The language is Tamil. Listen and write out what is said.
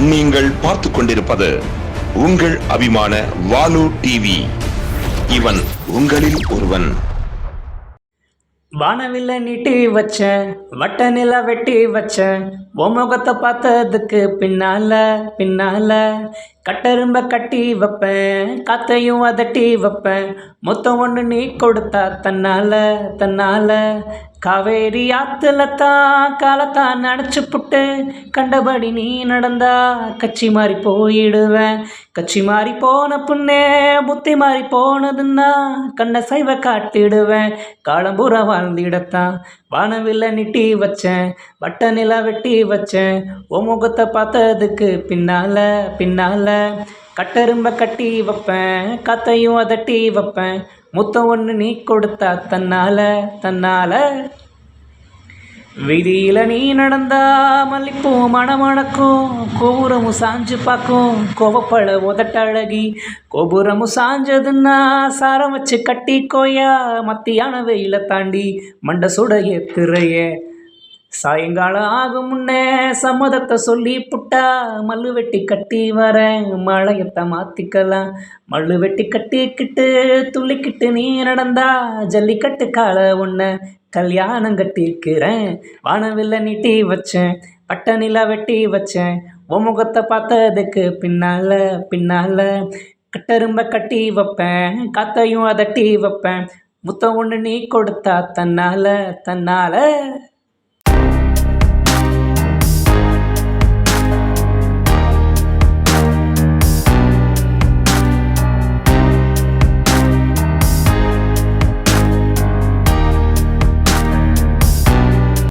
நீங்கள் பார்த்து கொண்டிருப்பது உங்கள் அபிமான வாலு டிவி இவன் உங்களில் ஒருவன். வானவில்ல நீட்டி வச்சேன் வட்ட நில வெட்டி வச்சேன் உன் முகத்தை பார்த்ததுக்கு பின்னால பின்னால. கட்டரும்ப கட்டி வைப்பேன் காத்தையும் அதட்டி வைப்பேன். மொத்தம் ஒன்று நீ கொடுத்தா தன்னால தன்னால. காவேரி ஆத்துல தான் காலத்தான் நினச்சி புட்டு. கண்டபடி நீ நடந்தா கட்சி மாறி போயிடுவேன். கட்சி மாறி போன புண்ணே புத்தி மாறி போனதுன்னா கண்ண சைவ காட்டிடுவேன். காலம்புற வாழ்ந்திடத்தான். வானவில் நிட்டி வச்சேன். வட்ட நிலா வெட்டி வச்சேன். உன் முகத்தை பார்த்ததுக்கு பின்னால பின்னால. கட்டெரும்ப கட்டி வைப்பேன் கத்தையும் அதட்டி வைப்பேன். முத்தம் ஒன்று நீ கொடுத்தா தன்னால தன்னால. வீதியில நீ நடந்தா மல்லிப்பூ மணமணக்கும் கோபுரமும் சாஞ்சு பார்க்கும். கோவப்பழ உதட்டழகி கோபுரமும் சாஞ்சதுன்னா சாரம் வச்சு கட்டி கோயா. மத்தியான வெயில தாண்டி மண்டை சுடைய ஏத்துறையே சாயங்காலம் ஆகும் முன்னே சம்மதத்தை சொல்லி புட்டா மல்லு வெட்டி கட்டி வரேன் மழையத்தை மாத்திக்கலாம். மல்லு வெட்டி கட்டிக்கிட்டு துள்ளிக்கிட்டு நீ நடந்தா ஜல்லிக்கட்டு கால ஒன்று கல்யாணம் கட்டிக்கிறேன் வானவில்ல நீட்டி வச்சேன் பட்ட நிலா வெட்டி வச்சேன். உன் முகத்தை பார்த்ததுக்கு பின்னால பின்னால கட்டரும்ப கட்டி வைப்பேன் காத்தையும் அதட்டி வைப்பேன். முத்தம் ஒன்று நீ கொடுத்தா தன்னால தன்னால.